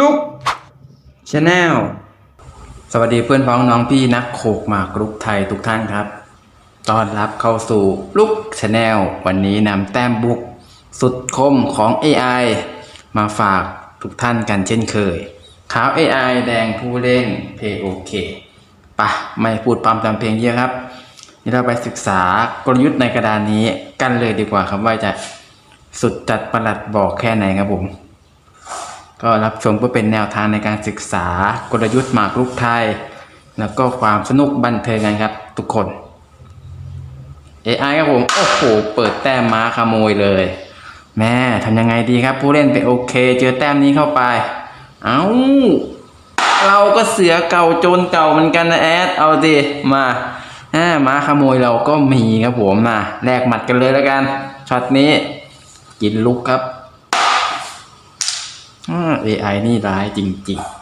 ลุกชาแนลสวัสดีเพื่อนพ้องน้องพี่นักโขกหมากรุกไทยทุกท่านครับต้อนรับเข้าสู่ลุกชาแนลวันนี้นำแต้มบุกสุดคมของ AI มาฝากทุกท่านกันเช่นเคย ขาว AI แดงผู้เล่นเพโอเคปะไม่พูดปั๊มจำเพลงเยอะครับ นี่เราไปศึกษากลยุทธ์ในกระดานนี้กันเลยดีกว่าครับว่าจะสุดจัดประหลัดบอกแค่ไหนครับผม ก็รับชมเพื่อเป็นแนวทางในการศึกษากลยุทธ์หมากรุกไทย แล้วก็ความสนุกบันเทิงกันครับทุกคน AI ครับผม โอ้โห เปิดแต้มม้าขโมยเลย แม่ทำยังไงดีครับ ผู้เล่นไปโอเค เจอแต้มนี้เข้าไป เอา้า เราก็เสือเก่าโจรเก่าเหมือนกันนะแอด เอาดิ มาอ่าม้าขโมยเราก็มีครับผมมาแลกหมัดกันเลยแล้วกัน ช็อตนี้ กินลุกครับ AI นี่ร้ายจริงๆ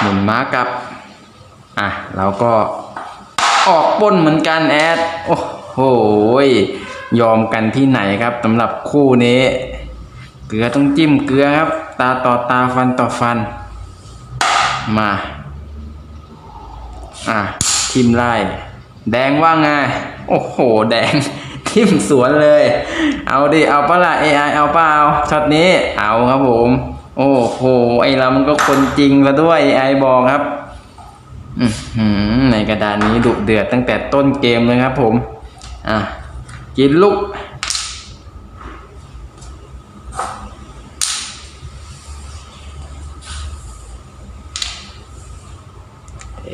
หมุนม้ากลับ อะ เราก็ออกป้นเหมือนกันแอด โอ้โหยยอมกันที่ไหนครับสำหรับคู่นี้ เกลือต้องจิ้มเกลือครับ ตาต่อตาฟันต่อฟัน มา อะ ทิมไล่ แดงว่าไง โอ้โห แดง ทิมสวนเลย เอาดิ เอาปะล่ะ AI เอาเปล่าช็อตนี้ เอาครับผม โอ้โห ไอเรามันก็คนจริงซะด้วย AI บอกครับอือหือในกระดานนี้ดุเดือดตั้งแต่ต้นเกมเลยครับผม อะ กินลูก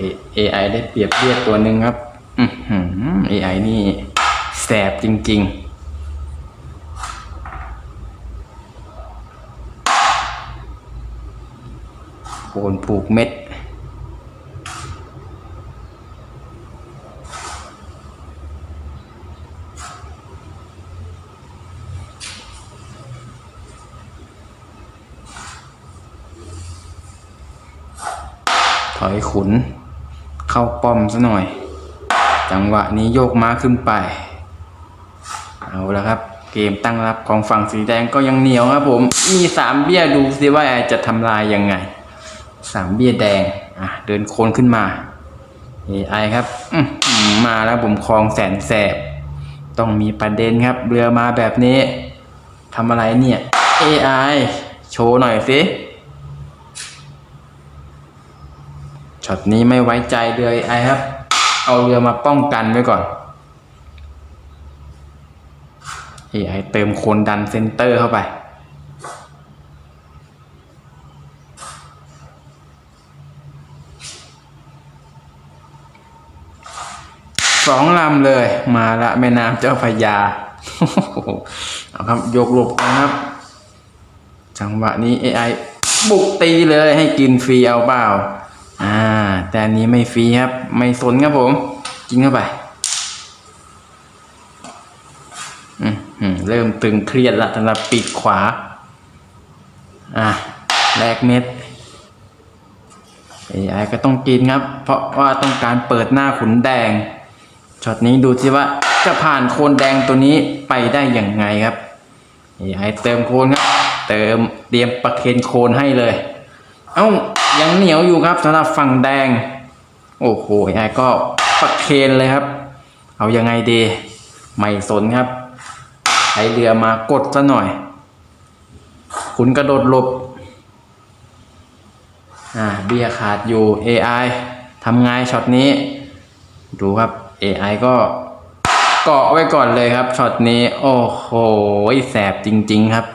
A- AI ได้เปรียบเทียบตัวหนึ่งครับ อือหือ AI นี่ แสบจริง ๆโคนผูกเม็ด ถอยขุน เข้าป้อมซะหน่อย จังหวะนี้โยกม้าขึ้นไป เอาละครับ เกมตั้งรับของฝั่งสีแดงก็ยังเหนียวครับผม มีสามเบี้ยดูสิว่าจะทำลายยังไงสามเบี้ยแดงอะเดินโคนขึ้นมา AI ครับอืมาแล้วผมคลองแสนแสบ ต้องมีประเด็นครับ เรือมาแบบนี้ทำอะไรเนี่ย AI โชว์หน่อยสิช็อตนี้ไม่ไว้ใจเรือไอครับ เอาเรือมาป้องกันไว้ก่อน AI เติมโคนดันเซนเตอร์เข้าไป สองลำเลยมาละแม่น้ำเจ้าพยาเอาครับยกหลบกันครับ จังหวะนี้ AI บุกตีเลยให้กินฟรีเอาเปล่า อ่า แต่อันนี้ไม่ฟรีครับ ไม่สนครับผม กินเข้าไป อืมอืม เริ่มตึงเครียดละสำหรับปีกขวา อะแลกเม็ด AI ก็ต้องกินครับ เพราะว่าต้องการเปิดหน้าขุนแดงช็อตนี้ดูสิว่าจะผ่านโคนแดงตัวนี้ไปได้อย่างไงครับ AI เติมโคนครับ เติมเตรียมประเคนโคนให้เลย เอ้ายังเหนียวอยู่ครับสำหรับฝั่งแดง โอ้โหไอ้ก็ประเคนเลยครับ เอายังไงดี ไม่สนครับ ช้เรือมากดซะหน่อย ขุนกระโดดหลบ อ่าเบียขาดอยู่ AI ทำไงช็อตนี้ ดูครับ AI ก็เกาะไว้ก่อนเลยครับช็อตนี้ โอ้โหแสบจริง ๆ ครับ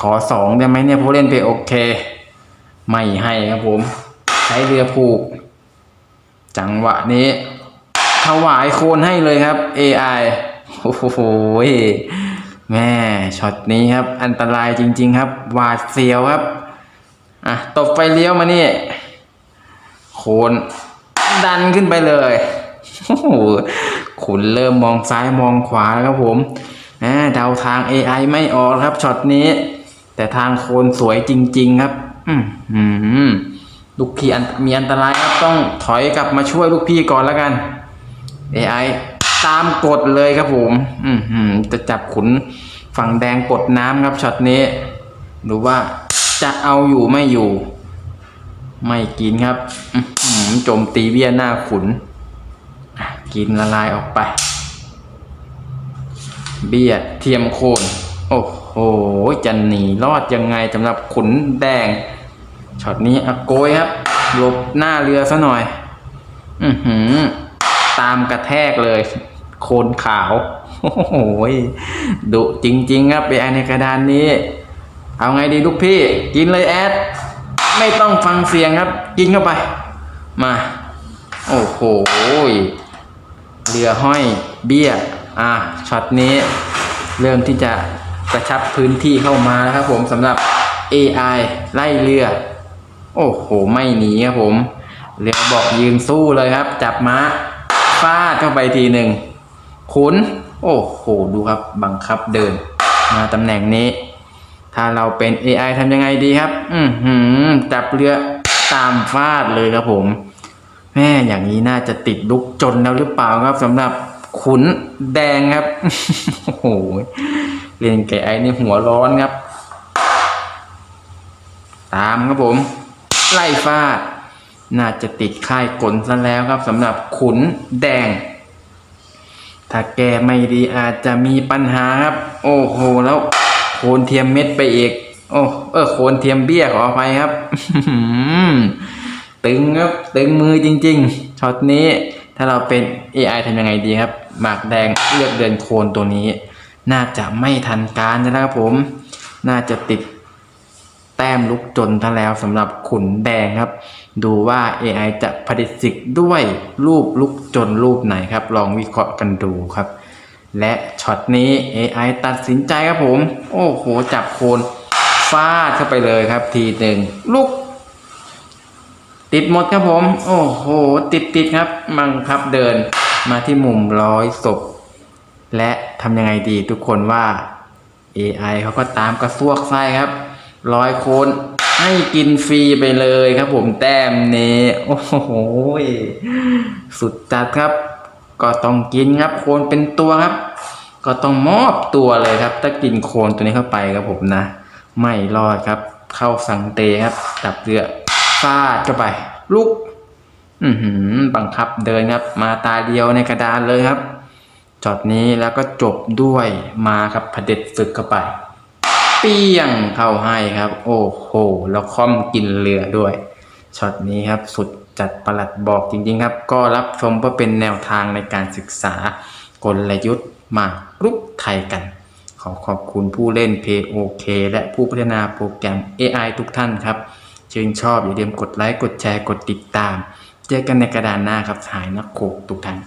ขอสองได้ไหมเนี่ยผู้เล่นไปโอเค ไม่ให้ครับผม ใช้เรือผูก จังหวะนี้ถวายโคนให้เลยครับ AI โอ้โห แม่ช็อตนี้ครับ อันตรายจริง ๆ ครับหวาดเสียวครับ อะตบไฟเลี้ยวมานี่ โคนดันขึ้นไปเลยโอ้โหขุนเริ่มมองซ้ายมองขวาแล้วครับผมอ่เดาทาง AI ไม่ออกครับช็อตนี้ แต่ทางโคนสวยจริง ๆ ครับ อืมลูกพี่มีอันตรายครับต้องถอยกลับมาช่วยลูกพี่ก่อนแล้วกัน AI ตามกดเลยครับผม อืมจะจับขุนฝั่งแดงกดน้ำครับช็อตนี้ ดูว่าจะเอาอยู่ไม่อยู่ ไม่กินครับอื้อหือโจมตีเบี้ยหน้าขุน กินละลายออกไป เบี้ยเทียมโคน โอ้โห จะหนีรอดยังไงสำหรับขุนแดง ช็อตนี้อโกยครับ หลบหน้าเรือซะหน่อย อือหือ ตามกระแทกเลย โคนขาวโอ้โหดุจริง ๆ ครับไปในกระดานนี้ เอาไงดีลูกพี่ กินเลยแอด ไม่ต้องฟังเสียงครับ กินเข้าไป มา โอ้โหเรือห้อยเบี้ย อะช็อตนี้ เริ่มที่จะกระชับพื้นที่เข้ามาแล้วครับผมสำหรับ AI ไล่เรือ โอ้โห ไม่หนีครับผม เรือบอกยืนสู้เลยครับ จับม้า ฟาดเข้าไปทีหนึ่งขุน โอ้โห ดูครับ บังคับเดิน มาตำแหน่งนี้ ถ้าเราเป็น AI ทำยังไงดีครับ อือหือ จับเรือตามฟาดเลยครับผม แม่อย่างนี้น่าจะติดลุกจนแล้วหรือเปล่าครับสำหรับขุนแดงครับ โอ้โห เรียนไก่ไอ้นี่หัวร้อนครับ ตามครับผม ไล่ฟาด น่าจะติดค่ายกลซะแล้วครับสำหรับขุนแดง ถ้าแกไม่ดีอาจจะมีปัญหาครับ โอ้โหแล้วโคนเทียมเม็ดไปอีก โอ้เออโคนเทียมเบี้ยขออภัยครับตึงครับตึงมือจริง ๆช็อตนี้ถ้าเราเป็น AI ทำยังไงดีครับ หมากแดงเลือกเดินโคนตัวนี้ น่าจะไม่ทันการนะครับผม น่าจะติด แต้มลุกจนทั้งแล้วสำหรับขุนแดงครับ ดูว่า AI จะผลิตสิกด้วยรูปลุกจนรูปไหนครับ ลองวิเคราะห์กันดูครับ และช็อตนี้ AI ตัดสินใจครับผม โอ้โห จับโคนฟาดเข้าไปเลยครับ ทีหนึ่งลุก ติดหมดครับผม โอ้โห ติดติดครับบังครับเดินมาที่มุมร้อยศพ และทำยังไงดีทุกคนว่า AI เขาก็ตามกระซวกไส้ครับ ร้อยโคนให้กินฟรีไปเลยครับผมแต้มนี้โอ้โหสุดจัดครับ ก็ต้องกินครับโคนเป็นตัวครับ ก็ต้องมอบตัวเลยครับ ถ้ากินโคนตัวนี้เข้าไปครับผมนะ ไม่รอดครับ เข้าสังเตครับจับเรือฟาดเข้าไปลุกอือหือบังคับเดินครับ มาตาเดียวในกระดานเลยครับจอดนี้แล้วก็จบด้วยมาครับผด็จศึกเข้าไป เปี้ยงเข้าให้ครับ โอ้โหแล้วค่อมกินเรือด้วยช็อตนี้ครับสุดจัดประหลัดบอกจริง ๆ ครับ ก็รับชมเพื่อเป็นแนวทางในการศึกษากลยุทธ์หมากรุกไทยกัน ขอขอบคุณผู้เล่น POK และผู้พัฒนาโปรแกรม AI ทุกท่านครับชื่นชอบอย่าลืมกดไลค์ กดแชร์ กดติดตาม เจอกันในกระดานหน้าครับสหายนักโขกทุกท่าน